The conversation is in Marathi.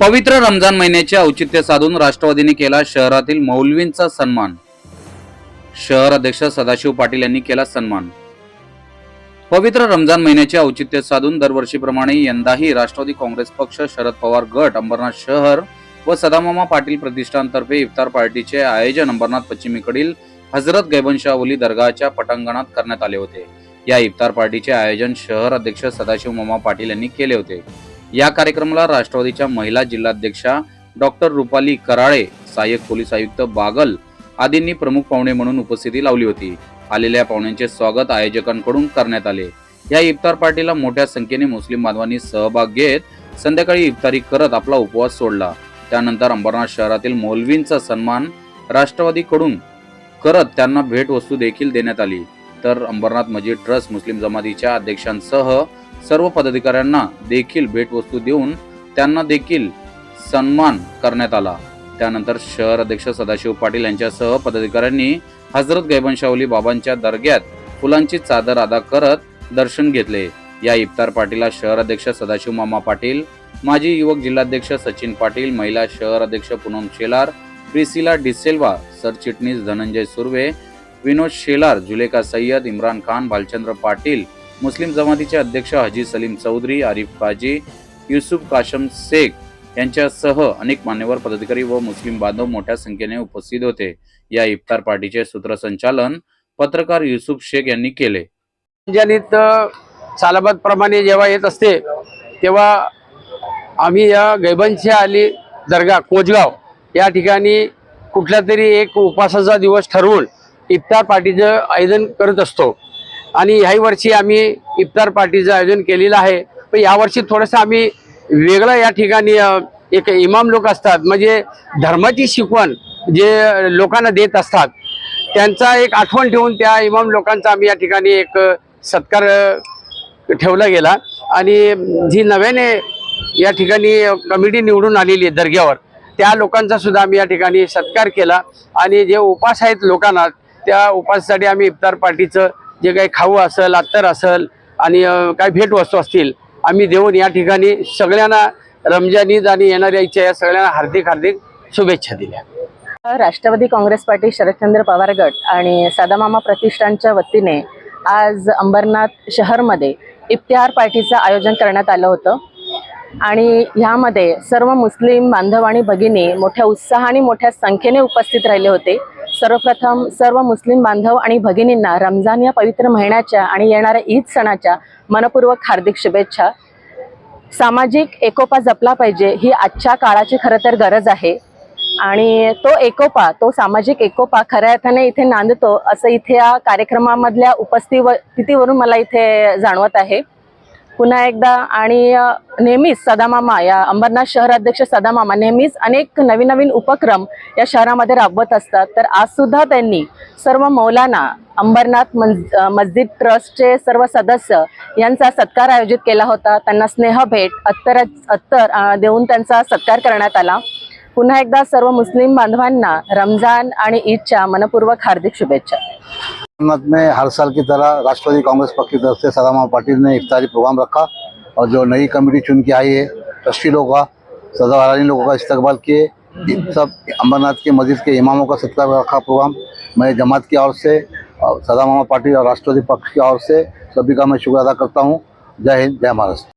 पवित्र रमजान महिन्याचे औचित्य साधून राष्ट्रवादीने केला शहरातील मौलवींचा सन्मान. शहर अध्यक्ष सदाशिव पाटील यांनी केला सन्मान. पवित्र रमजान महिन्याचे औचित्य साधून दरवर्षीप्रमाणे यंदाही राष्ट्रवादी काँग्रेस पक्ष शरद पवार गट अंबरनाथ शहर व सदामामा पाटील प्रतिष्ठानतर्फे इफ्तार पार्टीचे आयोजन अंबरनाथ पश्चिमेकडील हजरत गैबनशावली दर्गाच्या पटांगणात करण्यात आले होते. या इफ्तार पार्टीचे आयोजन शहर अध्यक्ष सदाशिव मामा पाटील यांनी केले होते. या कार्यक्रमाला राष्ट्रवादीच्या महिला जिल्हाध्यक्षा डॉक्टर रुपाली कराळे सहाय्यक पोलीस आयुक्त बागल आदींनी प्रमुख पाहुणे म्हणून उपस्थिती लावली होती. आलेल्या पाहुण्यांचे स्वागत आयोजकांकडून करण्यात आले. या इफ्तार पार्टीला मोठ्या संख्येने मुस्लिम बांधवांनी सहभाग घेत संध्याकाळी इफ्तारी करत आपला उपवास सोडला. त्यानंतर अंबरनाथ शहरातील मौलवींचा सन्मान राष्ट्रवादीकडून करत त्यांना भेटवस्तू देखील देण्यात आली. तर अंबरनाथ मजिद ट्रस्ट मुस्लिम जमातीच्या अध्यक्षांसह सर्व पदाधिकाऱ्यांना देखील भेटवस्तू देऊन त्यांना देखील सन्मान करण्यात आला. त्यानंतर शहर अध्यक्ष सदाशिव पाटील यांच्यासह पदाधिकाऱ्यांनी हजरत गैबनशावली बाबांच्या दर्ग्यात फुलांची चादर अदा करत दर्शन घेतले. या इफ्तार पार्टीला शहर अध्यक्ष सदाशिव मामा पाटील माजी युवक जिल्हाध्यक्ष सचिन पाटील महिला शहर अध्यक्ष पूनम शेलार प्रिसिला डिसेल्वा सरचिटणीस धनंजय सुर्वे विनोद शेलार जुलेका सय्यद इम्रान खान भालचंद्र पाटील मुस्लिम जमातीचे अध्यक्ष हजी सलीम चौधरी आरिफ काजी युसुफ काशम शेख यांच्यासह अनेक मान्यवर पदाधिकारी व मुस्लिम बांधव मोठ्या संख्येने उपस्थित होते. या इफ्तार पार्टीचे सूत्रसंचालन पत्रकार युसुफ शेख यांनी केले. जनित सालाबाद प्रमाणे जेव्हा येत असते तेव्हा आम्ही या गैबनशी आली दर्गा कोचगाव या ठिकाणी कुठला तरी एक उपासाचा दिवस ठरवून इफ्तार पार्टीचं आयोजन करत असतो. आणि ह्याही वर्षी आम्ही इफ्तार पार्टीचं आयोजन केलेलं आहे. पण यावर्षी थोडंसं आम्ही वेगळं या ठिकाणी एक इमाम लोक असतात. म्हणजे धर्माची शिकवण जे लोकांना देत असतात त्यांचा एक आठवण ठेवून त्या इमाम लोकांचा आम्ही या ठिकाणी एक सत्कार ठेवला गेला. आणि जी नव्याने या ठिकाणी कमिटी निवडून आलेली आहे दर्ग्यावर त्या लोकांचा सुद्धा आम्ही या ठिकाणी सत्कार केला. आणि जे उपास आहेत लोकांना त्या उपासासाठी आम्ही इफ्तार पार्टीचं जे काही खाऊ असेल अत्तर असेल आणि काही भेटवस्तू असतील आम्ही देऊन या ठिकाणी सगळ्यांना रमजान ईद आणि येणाऱ्या इच्छा या सगळ्यांना हार्दिक हार्दिक शुभेच्छा दिल्या. राष्ट्रवादी काँग्रेस पार्टी शरदचंद्र पवार गट आणि सादामामा प्रतिष्ठानच्या वतीने आज अंबरनाथ शहरमध्ये इफ्तिहार पार्टीचं आयोजन करण्यात आलं होतं. आणि ह्यामध्ये सर्व मुस्लिम बांधव आणि भगिनी मोठ्या उत्साहाने मोठ्या संख्येने उपस्थित राहिले होते. सर्वप्रथम सर्व मुस्लिम बांधव आणि भगिनींना रमजान या पवित्र महिन्याच्या आणि येणाऱ्या ईद सणाच्या मनपूर्वक हार्दिक शुभेच्छा. सामाजिक एकोपा जपला पाहिजे ही आजच्या काळाची खरं तर गरज आहे. आणि तो एकोपा तो सामाजिक एकोपा खऱ्या अर्थाने इथे नांदतो असं इथे या कार्यक्रमामधल्या उपस्थितीवरून मला इथे जाणवत आहे. पुन्हा एकदा आणि नेहमीच सदामामा या अंबरनाथ शहर अध्यक्ष सदामामा नेहमीच अनेक नवीन नवीन उपक्रम या शहरामध्ये राबवत असतात. तर आजसुद्धा त्यांनी सर्व मौलाना अंबरनाथ मंज मस्जिद ट्रस्टचे सर्व सदस्य यांचा सत्कार आयोजित केला होता. त्यांना स्नेहभेट अत्तर अत्तर देऊन त्यांचा सत्कार करण्यात आला. पुन्हा एकदा सर्व मुस्लिम बांधवांना रमजान आणि ईदच्या मनपूर्वक हार्दिक शुभेच्छा. अमरनाथ में हर साल की तरह राष्ट्रवादी कांग्रेस पक्ष की तरफ़ से सदामा पाटिल ने इफ्तारी प्रोग्राम रखा और जो नई कमेटी चुन के आई है, ट्रस्टी लोगों का सदावारानी लोगों का इस्तकबाल किए सब अमरनाथ के मस्जिद के इमामों का सत्कार रखा प्रोग्राम। मैं जमात की ओर से और सदा मामा पाटिल और राष्ट्रवादी पक्ष की ओर से सभी का मैं शुक्र अदा करता हूँ। जय हिंद, जय महाराष्ट्र।